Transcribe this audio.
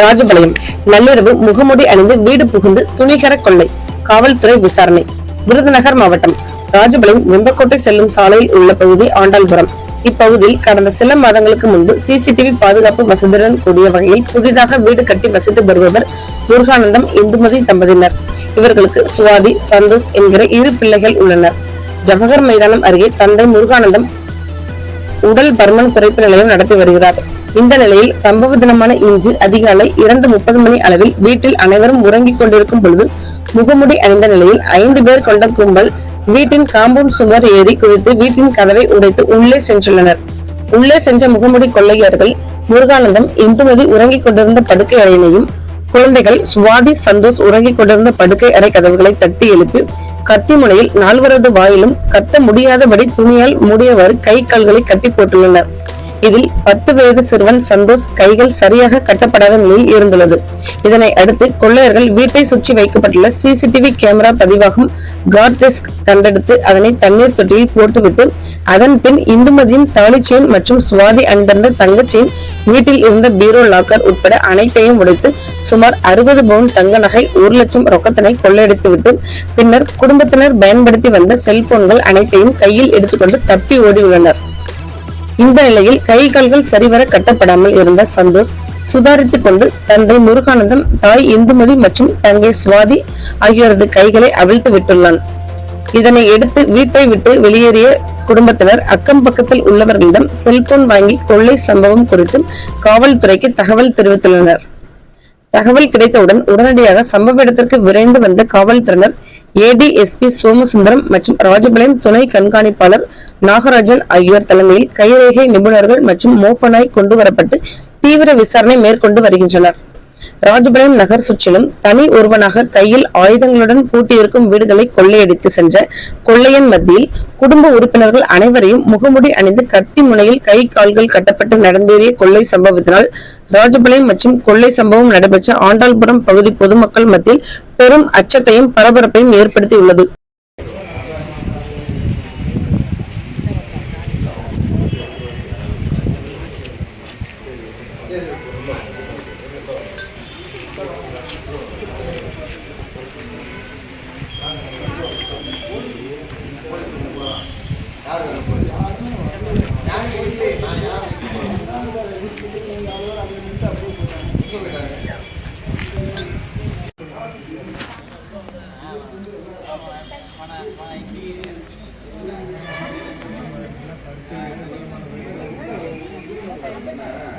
ராஜபாளையம். நள்ளிரவு முகமுடி அணிந்து வீடு புகுந்து துணிகர கொள்ளை காவல்துறை விசாரணை. விருதுநகர் மாவட்டம் ராஜபாளையம் வெம்பக்கோட்டை செல்லும் சாலையில் உள்ள பகுதி ஆண்டாள்புரம். இப்பகுதியில் கடந்த சில மாதங்களுக்கு முன்பு சிசிடிவி பாதுகாப்பு வசதியுடன் கூடிய வகையில் புதிதாக வீடு கட்டி வசித்து வருபவர் முருகானந்தம் இந்துமதி தம்பதியினர். இவர்களுக்கு சுவாதி சந்தோஷ் என்கிற இரு பிள்ளைகள் உள்ளனர். ஜவஹர் மைதானம் அருகே தந்தை முருகானந்தம் உடல் பர்மன் குறைப்பு நிலையம் நடத்தி வருகிறார். இந்த நிலையில் சம்பவ தினமான இன்று அதிகாலை இரண்டு முப்பது மணி அளவில் வீட்டில் அனைவரும் உறங்கிக் கொண்டிருக்கும் பொழுது முகமுடி அணிந்த நிலையில் ஐந்து பேர் கொண்ட கும்பல் வீட்டின் காம்பவுண்ட் சுவர் ஏறி குதித்து வீட்டின் கதவை உடைத்து உள்ளே சென்றுள்ளனர். உள்ளே சென்ற முகமுடி கொள்ளையர்கள் முருகானந்தம் இந்துமதி உறங்கிக் கொண்டிருந்த படுக்கை அறையினையும் குழந்தைகள் சுவாதி சந்தோஷ் உறங்கிக் கொண்டிருந்த படுக்கை அறை கதவுகளை தட்டி எழுப்பி கத்தி முனையில் நால்வரது வாயிலும் கத்த முடியாதபடி துணியால் மூடியவாறு கை கால்களை கட்டி போட்டுள்ளனர். இதில் பத்து வயது சிறுவன் சந்தோஷ் கைகள் சரியாக கட்டப்படாத நிலையில் இருந்துள்ளது. இதனை அடுத்து கொள்ளையர்கள் வீட்டை சுற்றி வைக்கப்பட்டுள்ள சிசிடிவி கேமரா பதிவாகும் கார்ட் டெஸ்க் கண்டெடுத்து அதனை தண்ணீர் தொட்டியில் போட்டுவிட்டு அதன் பின் இந்துமதியின் தாலி செயின் மற்றும் சுவாதி அணிந்திருந்த தங்க செயின் வீட்டில் இருந்த பீரோ லாக்கர் உட்பட அனைத்தையும் உடைத்து சுமார் அறுபது பவுன் தங்க நகை ஒரு லட்சம் ரொக்கத்தினை கொள்ளையடித்துவிட்டு பின்னர் குடும்பத்தினர் பயன்படுத்தி வந்த செல்போன்கள் அனைத்தையும் கையில் எடுத்துக்கொண்டு தப்பி ஓடியுள்ளனர். இந்த நிலையில் கை கால்கள் சரிவர கட்டப்படாமல் இருந்த சந்தோஷ் சுதாரித்துக் கொண்டு தந்தை முருகானந்தம் தாய் இந்துமதி மற்றும் தங்கை சுவாதி ஆகியோரது கைகளை அவிழ்த்து விட்டுள்ளான். இதனை எடுத்து வீட்டை விட்டு வெளியேறிய குடும்பத்தினர் அக்கம் பக்கத்தில் உள்ளவர்களிடம் செல்போன் வாங்கி கொள்ளை சம்பவம் குறித்து காவல்துறைக்கு தகவல் தெரிவித்துள்ளனர். தகவல் கிடைத்தவுடன் உடனடியாக சம்பவ இடத்திற்கு விரைந்து வந்த காவல்துறையினர் ஏடிஎஸ்பி சோமசுந்தரம் மற்றும் ராஜபாளையம் துணை கண்காணிப்பாளர் நாகராஜன் ஆகியோர் தலைமையில் கைரேகை நிபுணர்கள் மற்றும் மோப்பனாய் கொண்டு வரப்பட்டு தீவிர விசாரணை மேற்கொண்டு வருகின்றனர். ராஜபாளையம் நகர் சுற்றிலும் தனி ஒருவனாக கையில் ஆயுதங்களுடன் பூட்டியிருக்கும் வீடுகளை கொள்ளையடித்து சென்ற கொள்ளையன் மத்தியில் குடும்ப உறுப்பினர்கள் அனைவரையும் முகமுடி அணிந்து கத்தி முனையில் கை கால்கள் கட்டப்பட்டு நடந்தேறிய கொள்ளை சம்பவத்தினால் ராஜபாளையம் மற்றும் கொள்ளை சம்பவம் நடைபெற்ற ஆண்டாள்புரம் பகுதி பொதுமக்கள் மத்தியில் பெரும் அச்சத்தையும் பரபரப்பையும் ஏற்படுத்தியுள்ளது. Thank you.